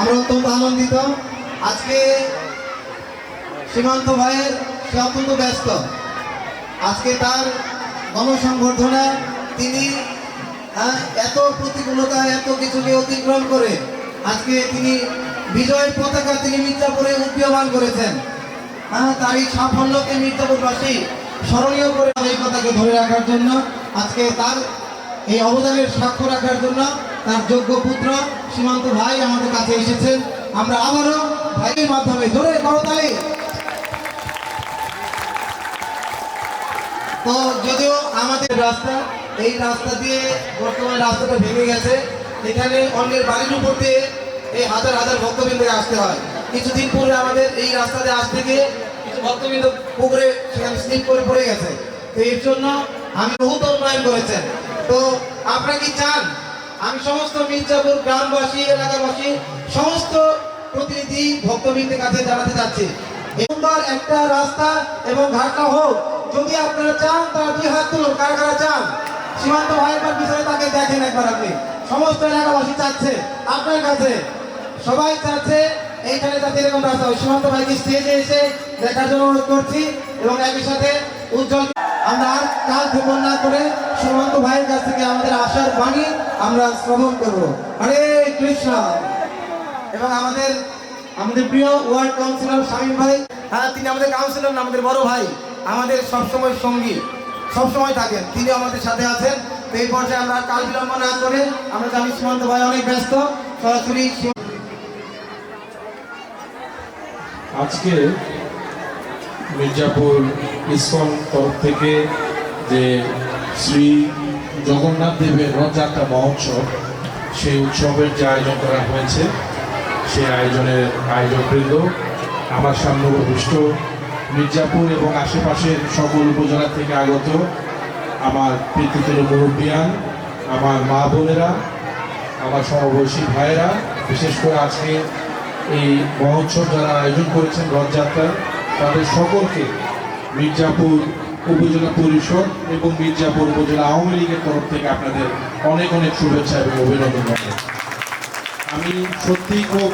আমরা অত্যন্ত আনন্দিত। আজকে সীমান্ত ভাইয়ের সে অত্যন্ত ব্যস্ত। আজকে তার গণসংবর্ধনা তিনি আহ, এত প্রতিকূলতা এত কিছুকে অতিক্রম করে আজকে তিনি বিজয়ের পতাকা তিনি মির্জাপুরে উদীয়মান করেছেন। হ্যাঁ তার এই সাফল্যকে মির্জাপুরবাসী স্মরণীয় করে এই কথাকে ধরে রাখার জন্য আজকে তার এই অবদানের সাক্ষ্য রাখার জন্য তার যোগ্য পুত্র সীমান্ত ভাই আমাদের কাছে এসেছেন। আমরা আবারও ভাইয়ের মাধ্যমে জোরে করতালি তো যদিও আমাদের রাস্তা, এই রাস্তা দিয়ে বর্তমানে রাস্তাটা ভেঙে গেছে, এখানে অন্যের বাড়ির উপর দিয়ে এই হাজার হাজার ভক্তবৃন্দকে আসতে হয়। কিছুদিন পূর্বে আমাদের এই রাস্তা দিয়ে আসতে গিয়ে কিছু ভক্তবৃন্দ পুকুরে সেখানে স্লিপ করে পড়ে গেছে। তো এর জন্য আমি বহুত উন্নয়ন করেছেন। তো আপনারা কি চান? আমি সমস্ত মির্জাপুর গ্রামবাসী, এলাকাবাসী, সমস্ত প্রতিনিধি, ভক্তবৃন্দের কাছে জানাতে চাচ্ছি। সুন্দর একটা রাস্তা এবং ঘাটটা হোক, যদি আপনারা চান, তারা দুই হাত তুলুন। কারা কারা চান? সীমান্ত ভাইয়ের বিষয়ে তাকে দেখেন একবার আপনি। সমস্ত এলাকাবাসী চাচ্ছে আপনার কাছে। সবাই চাচ্ছে এইখানে যাতে এরকম রাস্তা সীমান্ত ভাইকে স্টেজে এসে দেখার জন্য অনুরোধ করছি এবং একই সাথে উজ্জ্বল আমরা আর না করে সীমান্ত ভাইয়ের কাছ থেকে আমাদের আশার বাণী আমরা শ্রবণ করব। হরে কৃষ্ণ। এবং আমাদের আমাদের প্রিয় ওয়ার্ড কাউন্সিলর শামীম ভাই হ্যাঁ তিনি আমাদের কাউন্সিলর আমাদের বড় ভাই, আমাদের সবসময় সঙ্গী, সবসময় থাকেন। তিনি আমাদের সাথে আছেন। তো এই পর্যায়ে আমরা কাল বিলম্ব না করে আমরা জানি সীমান্ত ভাই অনেক ব্যস্ত। সরাসরি আজকে মির্জাপুর ইসকন তরফ থেকে যে শ্রী জগন্নাথ দেবের রথযাত্রা মহোৎসব সেই উৎসবের যে আয়োজন করা হয়েছে, সেই আয়োজনের আয়োজকবৃন্দ, আমার সামনে উপবিষ্ট, মির্জাপুর এবং আশেপাশের সকল উপজেলা থেকে আগত আমার পৃথিবীর মুরব্বিয়ান, আমার মা বোনেরা, আমার সমবয়সী ভাইয়েরা, বিশেষ করে আজকে এই মহোৎসব যারা আয়োজন করেছেন রথযাত্রার তাদের সকলকে মির্জাপুর উপজেলা পরিষদ এবং মির্জাপুর উপজেলা আওয়ামী লীগের তরফ থেকে আপনাদের অনেক অনেক শুভেচ্ছা এবং অভিনন্দন আমি সত্যিই খুব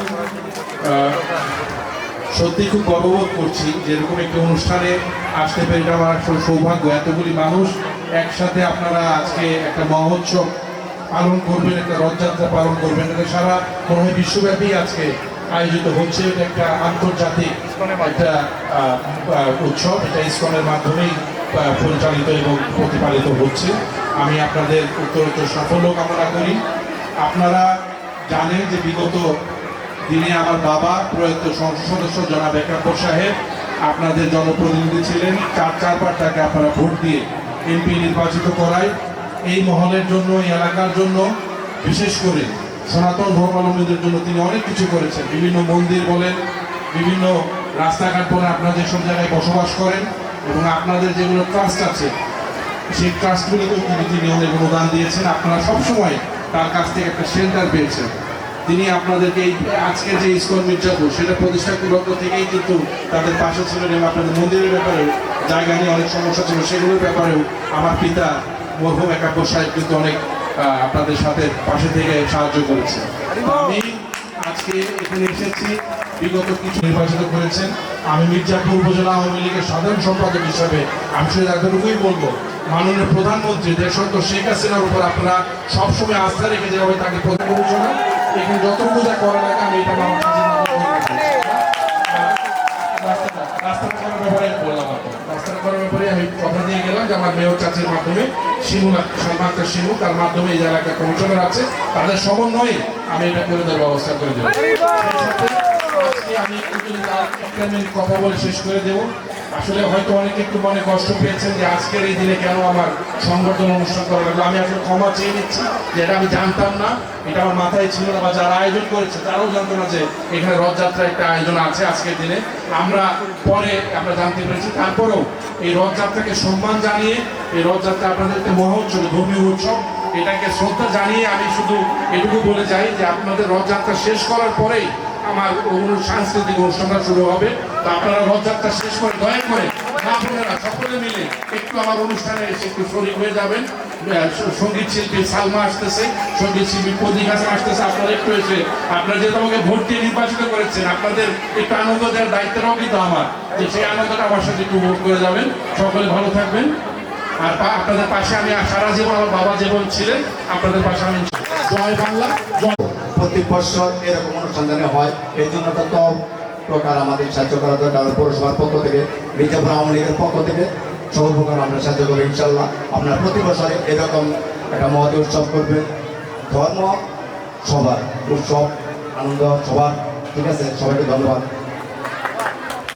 সত্যি খুব গর্ববোধ করছি যে এরকম একটি অনুষ্ঠানে আসতে পেরে আমার আসলে সৌভাগ্য। এতগুলি মানুষ একসাথে আপনারা আজকে একটা মহোৎসব পালন করবেন, একটা রথযাত্রা পালন করবেন। এটা সারা মনে হয় বিশ্বব্যাপী আজকে আয়োজিত হচ্ছে। এটা একটা আন্তর্জাতিক একটা উৎসব। এটা ইসকনের মাধ্যমেই পরিচালিত এবং প্রতিপালিত হচ্ছে। আমি আপনাদের উত্তরোত্তর সাফল্য কামনা করি। আপনারা জানেন যে বিগত দিনে আমার বাবা প্রয়াত সংসদ সদস্য জনাব একাব্বর সাহেব আপনাদের জনপ্রতিনিধি ছিলেন। চার চারবার তাকে আপনারা ভোট দিয়ে এমপি নির্বাচিত করায় এই মহলের জন্য, এই এলাকার জন্য, বিশেষ করে সনাতন ধর্মাবলম্বীদের জন্য তিনি অনেক কিছু করেছেন। বিভিন্ন মন্দির বলেন, বিভিন্ন রাস্তাঘাট বলেন, আপনারা যেসব জায়গায় বসবাস করেন এবং আপনাদের যেগুলো ট্রাস্ট আছে, সেই ট্রাস্টগুলোকেও তিনি অনেক অনুদান দিয়েছেন? আপনারা সবসময় তার কাছ থেকে একটা সেন্টার পেয়েছেন। তিনি আপনাদেরকে এই আজকে যে ইস্কন মির্জাপুর সেটা প্রতিষ্ঠা লগ্ন থেকেই কিন্তু তাদের পাশে ছিলেন এবং আপনাদের মন্দিরের ব্যাপারেও জায়গা নিয়ে অনেক সমস্যা ছিল। সেগুলোর ব্যাপারেও আমার পিতা মরহুম একাব্য সাহেব কিন্তু অনেক আপনাদের সাথে পাশে থেকে সাহায্য করেছে আমি আজকে এখানে এসেছি। বিগত কিছু নির্বাচিত করেছেন। আমি মির্জাপুর উপজেলা আওয়ামী লীগের সাধারণ সম্পাদক হিসাবে আমি শুধু একটুকুই বলব, মাননীয় প্রধানমন্ত্রী দেশত শেখ হাসিনার উপর আপনারা সবসময় আস্থা রেখে যেভাবে তাকে প্রধান পরিচালনা এখানে যতটুকু যা করা লাগে আমি এটা আমি কথা দিয়ে গেলাম আমার মাধ্যমে তার মাধ্যমে এই আছে, তাদের সমন্বয়ে আমি এটা করে দেওয়ার ব্যবস্থা করে দেবো। আমি মিনিট কথা বলে শেষ করে দেবো আসলে হয়তো অনেকে একটু মনে কষ্ট পেয়েছেন যে আজকের এই দিনে কেন আমার সংবর্ধনা অনুষ্ঠান করা লাগল আমি আসলে ক্ষমা চেয়ে নিচ্ছি যে এটা আমি জানতাম না। এটা আমার মাথায় ছিল না বা যারা আয়োজন করেছে তারাও জানতো না যে এখানে রথযাত্রা একটা আয়োজন আছে আজকের দিনে। আমরা পরে আমরা জানতে পেরেছি, তারপরেও এই রথযাত্রাকে সম্মান জানিয়ে এই রথযাত্রা আপনাদের একটা মহা উৎসব ধর্মীয় উৎসব এটাকে শ্রদ্ধা জানিয়ে আমি শুধু এটুকু বলে যাই যে আপনাদের রথযাত্রা শেষ করার পরেই আমার সাংস্কৃতিক অনুষ্ঠানটা শুরু হবে। তো আপনারা রথযাত্রা শেষ করে দয়া করে বোনেরা সকলে মিলে একটু আমার অনুষ্ঠানে এসে একটু শরীর হয়ে যাবেন। সংগীত শিল্পী সালমা আসতেছে, সংগীত শিল্পী প্রদীপ হাসান আসতেছে। আপনারা একটু এসে, আপনারা যেহেতু আমাকে ভোট দিয়ে নির্বাচিত করেছেন, আপনাদের একটু আনন্দ দেওয়ার দায়িত্বটাও কিন্তু আমার, যে সেই আনন্দটা আমার সাথে একটু ভোট করে যাবেন। সকলে ভালো থাকবেন। আর আপনাদের পাশে আমি সারা জীবন আমার বাবা জীবন ছিলেন, আপনাদের পাশে আমি জয় বাংলা, জয় প্রত্যেক বছর এরকম অনুষ্ঠান যেন হয়। এই জন্য তত প্রকার আমাদের সাহায্য করা দরকার পৌরসভার পক্ষ থেকে মির্জাপুর আওয়ামী লীগের পক্ষ থেকে। সর্বপ্রকার প্রকার আমরা সাহায্য করব ইনশাল্লাহ আপনার প্রতি বছরে এরকম একটা মহৎ উৎসব করবে ধর্ম সবার, উৎসব, আনন্দ সবার। ঠিক আছে? সবাইকে ধন্যবাদ।